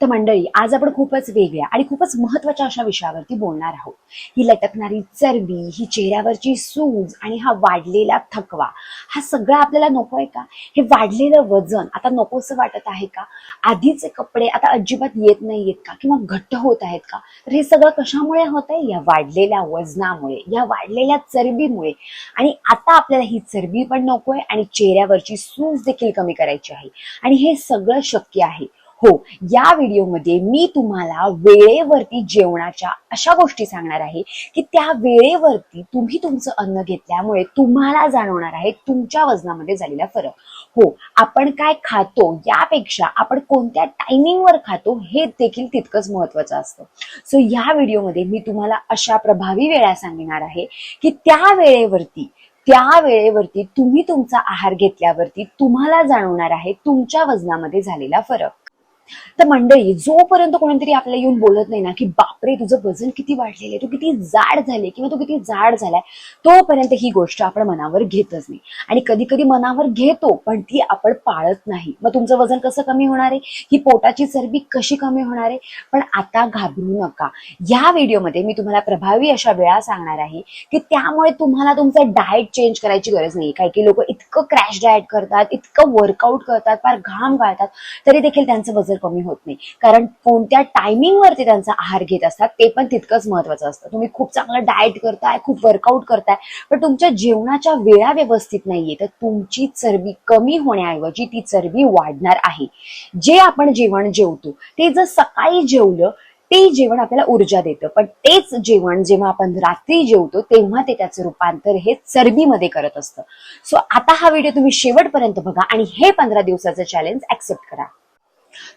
तर मंडळी आज आपण खूपच वेगळ्या आणि खूपच महत्त्वाच्या अशा विषयावरती बोलणार आहोत. ही लटकणारी चरबी ही चेहऱ्यावरची सूज आणि हा वाढलेला थकवा हा सगळा आपल्याला नको आहे का? हे वाढलेलं वजन आता नकोसं वाटत आहे का? आधीचे कपडे आता अजिबात येत नाही आहेत का? किंवा घट्ट होत आहेत का? तर हे सगळं कशामुळे होत आहे? या वाढलेल्या वजनामुळे या वाढलेल्या चरबीमुळे. आणि आता आपल्याला ही चरबी पण नकोय आणि चेहऱ्यावरची सूज देखील कमी करायची आहे. आणि हे सगळं शक्य आहे. हो या व्हिडिओमध्ये मी तुम्हाला वेळेवरती जेवणाच्या अशा गोष्टी सांगणार आहे की त्या वेळेवरती तुम्ही तुमचं अन्न घेतल्यामुळे तुम्हाला जाणवणार आहे तुमच्या वजनामध्ये झालेला फरक. हो आपण काय खातो यापेक्षा आपण कोणत्या टायमिंगवर खातो हे देखील तितकंच महत्वाचं असतं. सो या व्हिडिओमध्ये मी तुम्हाला अशा प्रभावी वेळा सांगणार आहे की त्या वेळेवरती त्या वेळेवरती तुम्ही तुमचा आहार घेतल्यावरती तुम्हाला जाणवणार आहे तुमच्या वजनामध्ये झालेला फरक. तर मंडळी जोपर्यंत कोणीतरी आपल्याला येऊन बोलत नाही ना की बापरे तुझं वजन किती वाढलेलं आहे तू किती जाड झाले किंवा तू किती जाड झालाय तोपर्यंत ही गोष्ट आपण मनावर घेतच नाही. आणि कधी कधी मनावर घेतो पण ती आपण पाळत नाही. मग तुमचं वजन कसं कमी होणार आहे? ही पोटाची चरबी कशी कमी होणार आहे? पण आता घाबरू नका. या व्हिडिओमध्ये मी तुम्हाला प्रभावी अशा वेळा सांगणार आहे की त्यामुळे तुम्हाला तुमचं डाएट चेंज करायची गरज नाही काही काही लोक इतकं क्रॅश डाएट करतात इतकं वर्कआउट करतात फार घाम गाळतात तरी देखील त्यांचं वजन कमी होत नाही. कारण कोणत्या टायमिंगवरती त्यांचा आहार घेत असतात ते पण तितकंच महत्वाचं असतं. तुम्ही खूप चांगलं डाएट करताय खूप वर्कआउट करताय पण तुमच्या जेवणाच्या वेळा व्यवस्थित नाहीये. तर तुमची चरबी कमी होण्याऐवजी ती चरबी वाढणार आहे. जे आपण जेवण जेवतो ते जर सकाळी जेवलं ते जेवण आपल्याला ऊर्जा देतं. पण तेच जेवण जेव्हा आपण रात्री जेवतो तेव्हा ते त्याचं रूपांतर हे चरबीमध्ये करत असतं. सो आता हा व्हिडिओ तुम्ही शेवटपर्यंत बघा आणि हे पंधरा दिवसाचं चॅलेंज ऍक्सेप्ट करा.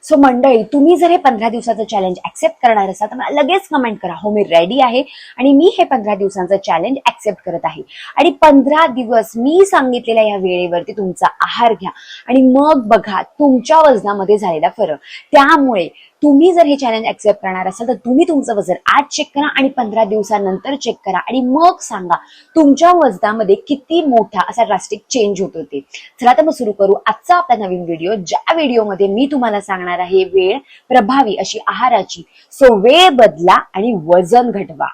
सो मंडळी तुम्ही जर हे पंधरा दिवसाचं चॅलेंज ऍक्सेप्ट करणार असाल तर मला लगेच कमेंट करा. हो मी रेडी आहे आणि मी हे पंधरा दिवसांचं चॅलेंज ऍक्सेप्ट करत आहे. आणि पंधरा दिवस मी सांगितलेल्या या वेळेवरती तुमचा आहार घ्या. आणि मग बघा तुमच्या वजनामध्ये झालेला फरक. त्यामुळे तुम्ही जर हे चॅलेंज ऍक्सेप्ट करणार असाल तर तुम्ही तुमचं वजन आज चेक करा आणि पंधरा दिवसानंतर चेक करा. आणि मग सांगा तुमच्या वजनामध्ये किती मोठा असा ड्रास्टिक चेंज होतो ते चला तर मग सुरू करू. आजचा आपला नवीन व्हिडिओ ज्या व्हिडिओमध्ये मी तुम्हाला सांगणार आहे वेळ प्रभावी अशी आहाराची. सो वेळ बदला आणि वजन घटवा.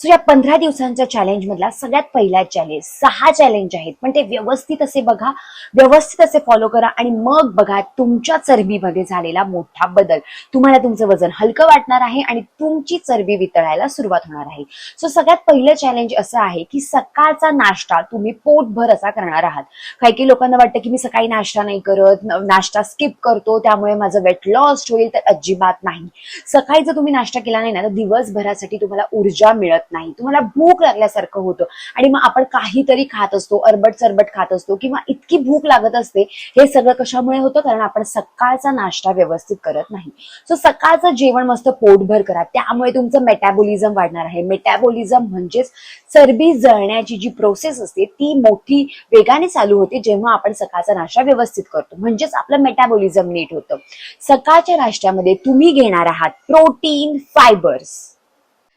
सो या पंधरा दिवसांच्या चॅलेंज मधला सगळ्यात पहिला चॅलेंज सहा चॅलेंज आहेत. पण ते व्यवस्थित असे बघा व्यवस्थित असे फॉलो करा आणि मग बघा तुमच्या चरबीमध्ये झालेला मोठा बदल. तुम्हाला तुमचं वजन हलकं वाटणार आहे आणि तुमची चरबी वितळायला सुरुवात होणार आहे. सो सगळ्यात पहिलं चॅलेंज असं आहे की सकाळचा नाश्ता तुम्ही पोटभर असा करणार आहात. काही काही लोकांना वाटतं की मी सकाळी नाश्ता नाही करत नाश्ता स्किप करतो त्यामुळे माझं वेट लॉस होईल तर अजिबात नाही. सकाळी जर तुम्ही नाश्ता केला नाही ना तर दिवसभरासाठी तुम्हाला ऊर्जा मिळत नाही. तुम्हाला भूक लागल्यासारखं होतं. आणि मग आपण काहीतरी खात असतो अरबट चरबट खात असतो किंवा इतकी भूक लागत असते हे सगळं कशामुळे होतं? कारण आपण सकाळचा नाश्ता व्यवस्थित करत नाही. सो सकाळचं जेवण मस्त पोटभर करा. त्यामुळे तुमचं मेटॅबोलिझम वाढणार आहे. मेटॅबोलिझम म्हणजेच चरबी जळण्याची जी प्रोसेस असते ती मोठी वेगाने चालू होते जेव्हा आपण सकाळचा नाश्ता व्यवस्थित करतो. म्हणजेच आपलं मेटॅबोलिझम नीट होतं. सकाळच्या नाश्त्यामध्ये तुम्ही घेणार आहात प्रोटीन फायबर्स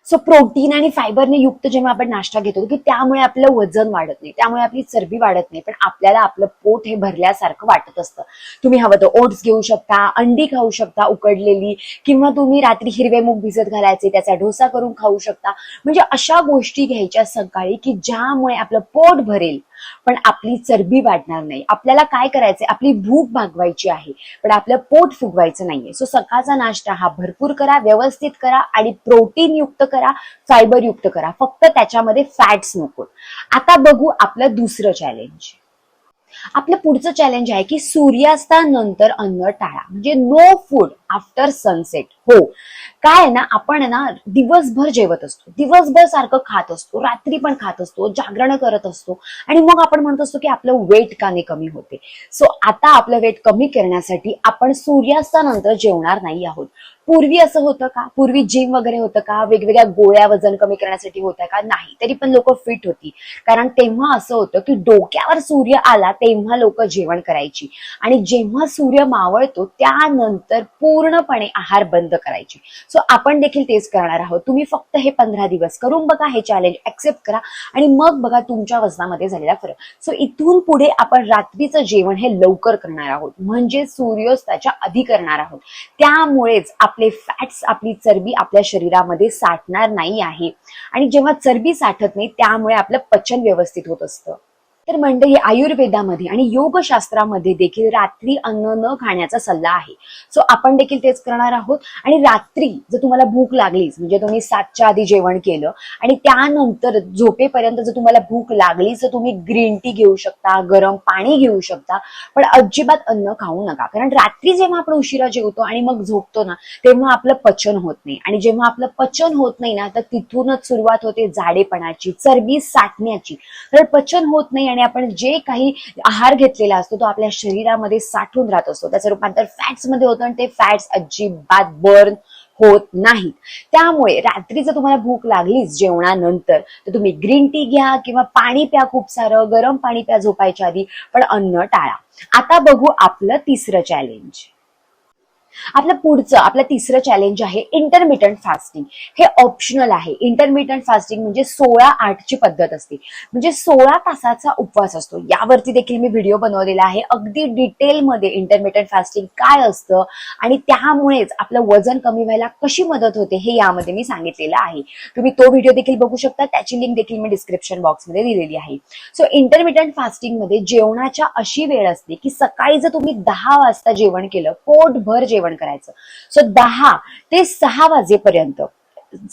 सो प्रोटीन आणि फायबरने युक्त जेव्हा आपण नाश्ता घेतो की त्यामुळे आपलं वजन वाढत नाही त्यामुळे आपली चरबी वाढत नाही पण आपल्याला आपलं पोट हे भरल्यासारखं वाटत असतं. तुम्ही हवं तर ओट्स घेऊ शकता अंडी खाऊ शकता उकडलेली किंवा तुम्ही रात्री हिरवे मूग भिजत घालायचे त्याचा डोसा करून खाऊ शकता. म्हणजे अशा गोष्टी घ्यायच्या सकाळी की ज्यामुळे आपलं पोट भरेल. पण आपली चरबी वाढणार नाही. आपल्याला काय करायचंय? आपली भूक भागवायची आहे. पण आपलं पोट फुगवायचं नाहीये. सो सकाळचा नाश्ता हा भरपूर करा व्यवस्थित करा आणि प्रोटीन युक्त करा फायबर युक्त करा. फक्त त्याच्यामध्ये फॅट्स नको. आता बघू आपलं दुसरं चॅलेंज आपलं पुढचं चॅलेंज आहे की सूर्यास्तानंतर अन्न टाळा म्हणजे नो फूड आफ्टर सनसेट हो. काय ना आपण ना दिवसभर जेवत असतो. दिवसभर सारखं खात असतो रात्री पण खात असतो जागरण करत असतो. आणि मग आपण म्हणत असतो की आपलं वेट काने कमी होते. सो आता आपलं वेट कमी करण्यासाठी आपण सूर्यास्तानंतर जेवणार नाही आहोत. पूर्वी असं होतं का? पूर्वी जिम वगैरे होतं का? वेगवेगळ्या गोळ्या वजन कमी करण्यासाठी होत्या का? नाही. तरी पण लोक फिट होती. कारण तेव्हा असं होतं की डोक्यावर सूर्य आला तेव्हा लोक जेवण करायची. आणि जेव्हा सूर्य मावळतो त्यानंतर पूर्णपणे आहार बंद करायची. सो आपण देखील तेच करणार आहोत. तुम्ही फक्त हे पंधरा दिवस करून बघा हे चॅलेंज ऍक्सेप्ट करा आणि मग बघा तुमच्या वजनामध्ये झालेला फरक. सो इथून पुढे आपण रात्रीचं जेवण हे लवकर करणार आहोत. म्हणजे सूर्योस्ताच्या आधी करणार आहोत. त्यामुळेच आपले फॅट्स आपली चरबी आपल्या शरीरामध्ये साठणार नाही आहे. आणि जेव्हा चरबी साठत नाही त्यामुळे आपलं पचन व्यवस्थित होत असतं. तर मंडळी आयुर्वेदामध्ये आणि योगशास्त्रामध्ये देखील रात्री अन्न न खाण्याचा सल्ला आहे. सो आपण देखील तेच करणार आहोत. आणि रात्री जर तुम्हाला भूक लागलीच म्हणजे तुम्ही सातच्या आधी जेवण केलं आणि त्यानंतर झोपेपर्यंत जर तुम्हाला भूक लागलीच तर तुम्ही ग्रीन टी घेऊ शकता गरम पाणी घेऊ शकता पण अजिबात अन्न खाऊ नका. कारण रात्री जेव्हा आपण उशिरा जेवतो आणि मग झोपतो ना तेव्हा आपलं पचन होत नाही. आणि जेव्हा आपलं पचन होत नाही ना तर तिथूनच सुरुवात होते जाडेपणाची चरबी साठण्याची. तर पचन होत नाही आणि आपण जे काही आहार घेतलेला असतो तो आपल्या शरीरामध्ये साठून राहत असतो. त्याचं रूपांतर फॅट्समध्ये होतं आणि ते फॅट्स अजिबात बर्न होत नाही त्यामुळे रात्री जर तुम्हाला भूक लागलीच जेवणानंतर तर तुम्ही ग्रीन टी घ्या किंवा पाणी प्या खूप सारं गरम पाणी प्या झोपायच्या आधी पण अन्न टाळा. आता बघू आपलं तिसरं चॅलेंज आपलं पुढचं आपलं तिसरं चॅलेंज आहे इंटरमिटंट फास्टिंग हे ऑप्शनल आहे. इंटरमिटंट फास्टिंग म्हणजे सोळा आठची पद्धत असते. म्हणजे सोळा तासाचा उपवास असतो. यावरती देखील मी व्हिडिओ बनवलेला आहे. अगदी डिटेलमध्ये इंटरमिटंट फास्टिंग काय असतं आणि त्यामुळेच आपलं वजन कमी व्हायला कशी मदत होते हे यामध्ये मी सांगितलेलं आहे. तुम्ही तो व्हिडिओ देखील बघू शकता. त्याची लिंक देखील मी डिस्क्रिप्शन बॉक्समध्ये दिलेली आहे. सो इंटरमिटंट फास्टिंगमध्ये जेवणाच्या अशी वेळ असते की सकाळी जर तुम्ही दहा वाजता जेवण केलं पोटभर जेवण करायचं. सो दहा ते सहा वाजेपर्यंत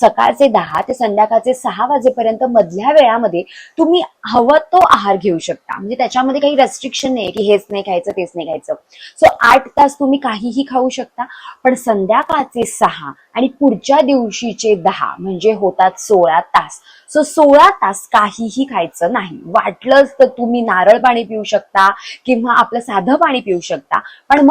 सकाळचे दहा ते संध्याकाळचे सहा वाजेपर्यंत मधल्या वेळामध्ये तुम्ही हवं तो आहार घेऊ शकता. म्हणजे त्याच्यामध्ये काही रेस्ट्रिक्शन नाही की हेच नाही खायचं तेच नाही खायचं. सो आठ तास तुम्ही काहीही खाऊ शकता. पण संध्याकाळचे सहा आणि पुढच्या दिवशीचे दहा म्हणजे होतात सोळा तास. सो सोळा तास काहीही खायचं नाही. वाटलंच तर तुम्ही नारळ पाणी पिऊ शकता किंवा आपलं साधं पाणी पिऊ शकता. पण मग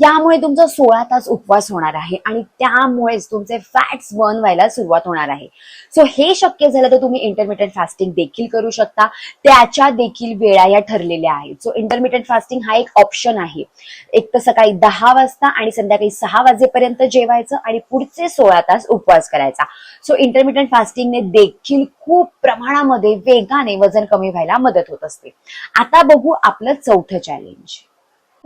यामुळे तुमचा सोळा तास उपवास होणार आहे आणि त्यामुळेच तुमचे फॅट्स बर्न व्हायला सुरुवात होणार आहे. सो हे शक्य झालं तर तुम्ही इंटरमिडियंट फास्टिंग देखील करू शकता. त्याच्या देखील वेळा या ठरलेल्या आहेत. सो इंटरमिडियंट फास्टिंग हा एक ऑप्शन आहे. एक तर सकाळी दहा वाजता आणि संध्याकाळी सहा वाजेपर्यंत जेवायचं आणि पुढचे सोळा तास उपवास करायचा. सो इंटरमिटंट फास्टिंगने देखील खूप प्रमाणामध्ये वेगाने वजन कमी व्हायला मदत होत असते. आता बघू आपलं चौथं चॅलेंज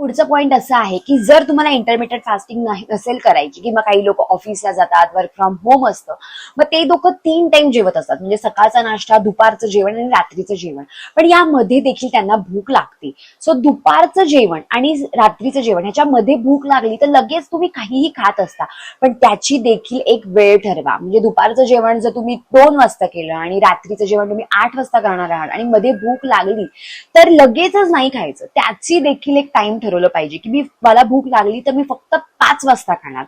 पुढचं पॉईंट असं आहे की जर तुम्हाला इंटरमिडिएट फास्टिंग नाही नसेल करायची किंवा काही लोक ऑफिसला जातात वर्क फ्रॉम होम असतं मग ते लोक तीन टाइम जेवत असतात. म्हणजे सकाळचा नाश्ता दुपारचं जेवण आणि रात्रीचं जेवण. पण यामध्ये देखील त्यांना भूक लागते. सो दुपारचं जेवण आणि रात्रीचं जेवण ह्याच्यामध्ये भूक लागली तर लगेच तुम्ही काहीही खात असता. पण त्याची देखील एक वेळ ठरवा. म्हणजे दुपारचं जेवण जर तुम्ही दोन वाजता केलं आणि रात्रीचं जेवण तुम्ही आठ वाजता करणार आहात आणि मध्ये भूक लागली तर लगेचच नाही खायचं. त्याची देखील एक टाइम ठरवलं पाहिजे की मी मला भूक लागली तर मी फक्त पाच वाजता खाणार.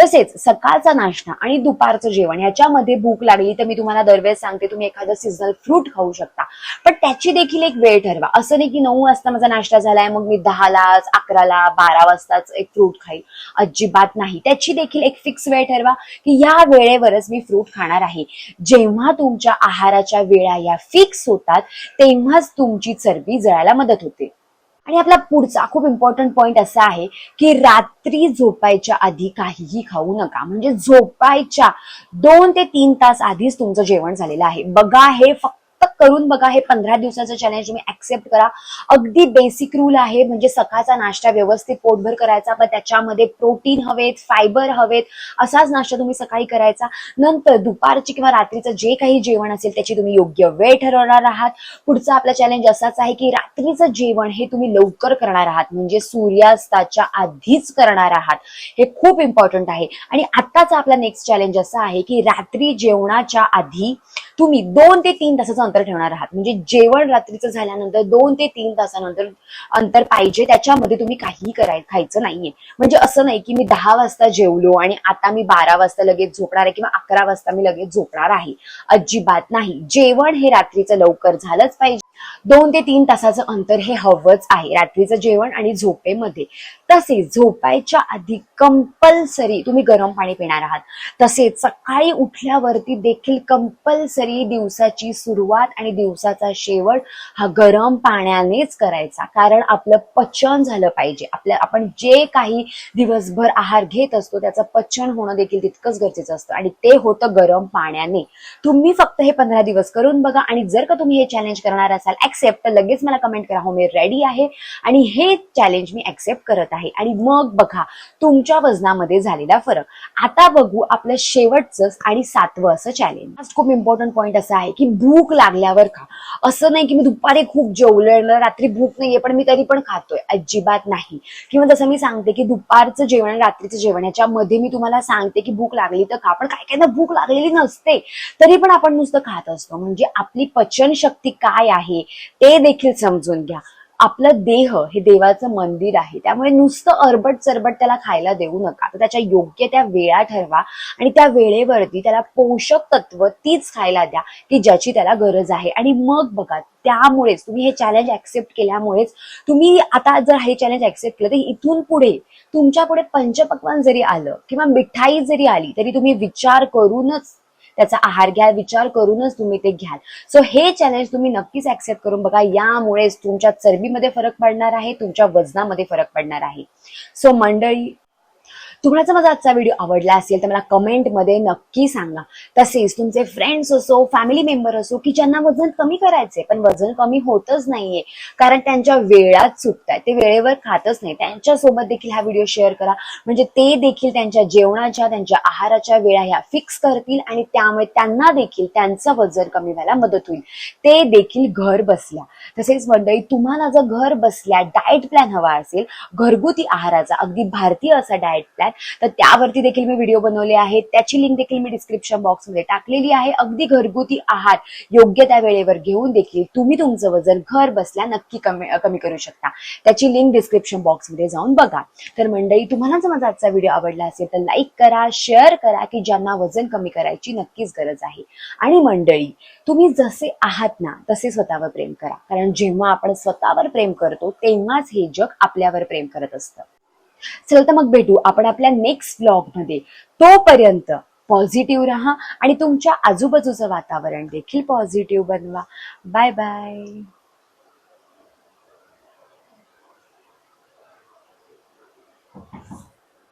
तसेच सकाळचा नाश्ता आणि दुपारचं जेवण याच्यामध्ये भूक लागली तर मी तुम्हाला दरवेळेस सांगते तुम्ही एखादं सीझनल फ्रूट खाऊ शकता. पण त्याची देखील एक वेळ ठरवा. असं नाही की नऊ वाजता माझा नाश्ता झालाय मग मी दहालाच अकराला बारा वाजताच एक फ्रूट खाईल. अजिबात नाही. त्याची देखील एक फिक्स वेळ ठरवा की या वेळेवरच मी फ्रूट खाणार आहे. जेव्हा तुमच्या आहाराच्या वेळा या फिक्स होतात तेव्हाच तुमची चरबी जळायला मदत होते. आणि आपला पुढचा खूप इम्पॉर्टंट पॉईंट असा आहे की रात्री झोपायच्या आधी काहीही खाऊ नका. म्हणजे झोपायच्या दोन ते तीन तास आधीच तुमचं जेवण झालेलं आहे. बघा हे फक्त करून बघा हे पंधरा दिवसाचं चॅलेंज तुम्ही ऍक्सेप्ट करा. अगदी बेसिक रूल आहे म्हणजे सकाळचा नाश्ता व्यवस्थित पोटभर करायचा पण त्याच्यामध्ये प्रोटीन हवेत फायबर हवेत असाच नाश्ता तुम्ही सकाळी करायचा. नंतर दुपारची किंवा रात्रीचं जे काही जेवण असेल त्याची तुम्ही योग्य वेळ ठरवणार आहात. पुढचा आपला चॅलेंज असाच आहे की रात्रीचं जेवण हे तुम्ही लवकर करणार आहात म्हणजे सूर्यास्ताच्या आधीच करणार आहात. हे खूप इम्पॉर्टंट आहे. आणि आत्ताचा आपला नेक्स्ट चॅलेंज असा आहे की रात्री जेवणाच्या आधी तुम्ही दोन ते तीन तासाचं अंतर ठेवणार आहात. म्हणजे जेवण रात्रीचं झाल्यानंतर दोन ते तीन तासानंतर अंतर पाहिजे. त्याच्यामध्ये तुम्ही काहीही कराय खायचं नाहीये. म्हणजे असं नाही की मी दहा वाजता जेवलो आणि आता मी बारा वाजता लगेच झोपणार आहे किंवा अकरा वाजता मी लगेच झोपणार आहे. अजिबात नाही. जेवण हे रात्रीचं लवकर झालंच पाहिजे. दोन ते तीन तासाचं अंतर हे हवंच आहे. रात्रीचं जेवण आणि झोपेमध्ये. तसेच झोपायच्या आधी कंपल्सरी तुम्ही गरम पाणी पिणार आहात. तसेच सकाळी उठल्यावरती देखील कंपल्सरी तरी दिवसाची सुरुवात आणि दिवसाचा शेवट हा गरम पाण्यानेच करायचा. कारण आपलं पचन झालं पाहिजे. आपल्या आपण जे काही दिवसभर आहार घेत असतो त्याचं पचन होणं देखील तितकंच गरजेचं असतं. आणि ते होतं गरम पाण्याने. तुम्ही फक्त हे पंधरा दिवस करून बघा आणि जर का तुम्ही हे चॅलेंज करणार असाल ऍक्सेप्ट तर लगेच मला कमेंट करा. हो मी रेडी आहे आणि हे चॅलेंज मी ऍक्सेप्ट करत आहे. आणि मग बघा तुमच्या वजनामध्ये झालेला फरक. आता बघू आपलं शेवटचं आणि सातवं असं चॅलेंज खूप इम्पॉर्टंट पॉईंट असं आहे की भूक लागल्यावर खा. असं नाही की मी दुपारी खूप जेवलेलं रात्री भूक नाहीये पण मी तरी पण खातोय. अजिबात नाही. किंवा जसं मी सांगते की दुपारचं जेवण रात्रीचं जेवण याच्यामध्ये मी तुम्हाला सांगते की भूक लागली तर खा. पण काय काय भूक लागलेली नसते. तरी पण आपण नुसतं खात असतो. म्हणजे आपली पचन शक्ती काय आहे ते देखील समजून घ्या. आपलं देह हे देवाचं मंदिर आहे. त्यामुळे नुसतं अरबट चरबट त्याला खायला देऊ नका. तर त्याच्या योग्य त्या वेळा ठरवा आणि त्या वेळेवरती त्याला पोषक तत्व तीच खायला द्या की ज्याची त्याला गरज आहे. आणि मग बघा त्यामुळेच तुम्ही हे चॅलेंज ऍक्सेप्ट केल्यामुळेच तुम्ही आता जर हे चॅलेंज ऍक्सेप्ट केलं तर इथून पुढे तुमच्यापुढे पंचपक्वान जरी आलं किंवा मिठाई जरी आली तरी तुम्ही विचार करूनच त्याचा आहार घ्या विचार करूनच तुम्ही ते घ्याल. सो हे चॅलेंज तुम्ही नक्कीच ऍक्सेप्ट करून बघा. यामुळेच तुमच्या चरबीमध्ये फरक पडणार आहे तुमच्या वजनामध्ये फरक पडणार आहे. सो मंडळी तुम्हाला जर माझा आजचा व्हिडिओ आवडला असेल तर मला कमेंटमध्ये नक्की सांगा. तसेच तुमचे फ्रेंड्स असो फॅमिली मेंबर असो की ज्यांना वजन कमी करायचे पण वजन कमी होतच नाहीये कारण त्यांच्या वेळात चुकताय. ते वेळेवर खातच नाही. त्यांच्यासोबत देखील हा व्हिडिओ शेअर करा. म्हणजे ते देखील त्यांच्या जेवणाच्या त्यांच्या आहाराच्या वेळा ह्या फिक्स करतील आणि त्यामुळे त्यांना देखील त्यांचं वजन कमी व्हायला मदत होईल. ते देखील घर बसल्या. तसेच मंडळी तुम्हाला जर घर बसल्या डाएट प्लॅन हवा असेल घरगुती आहाराचा अगदी भारतीय असा डाएट प्लॅन तर त्यावरती देखील मी व्हिडिओ बनवले आहेत. त्याची लिंक देखील मी डिस्क्रिप्शन बॉक्समध्ये टाकलेली आहे. अगदी घरगुती आहार योग्य त्या वेळेवर घेऊन देखील तुम्ही तुमचं वजन घर बसल्या नक्की कमी कमी करू शकता. त्याची लिंक डिस्क्रिप्शन बॉक्समध्ये जाऊन बघा. तर मंडळी तुम्हाला जर माझा आजचा व्हिडिओ आवडला असेल तर लाईक करा शेअर करा की ज्यांना वजन कमी करायची नक्कीच गरज आहे. आणि मंडळी तुम्ही जसे आहात ना तसे स्वतःवर प्रेम करा. कारण जेव्हा आपण स्वतःवर प्रेम करतो तेव्हाच हे जग आपल्यावर प्रेम करत असतं. चल तर मग भेटू आपण आपल्या नेक्स्ट ब्लॉगमध्ये तोपर्यंत पॉझिटिव्ह राहा आणि तुमच्या आजूबाजूचं वातावरण देखील पॉझिटिव्ह बनवा. Bye bye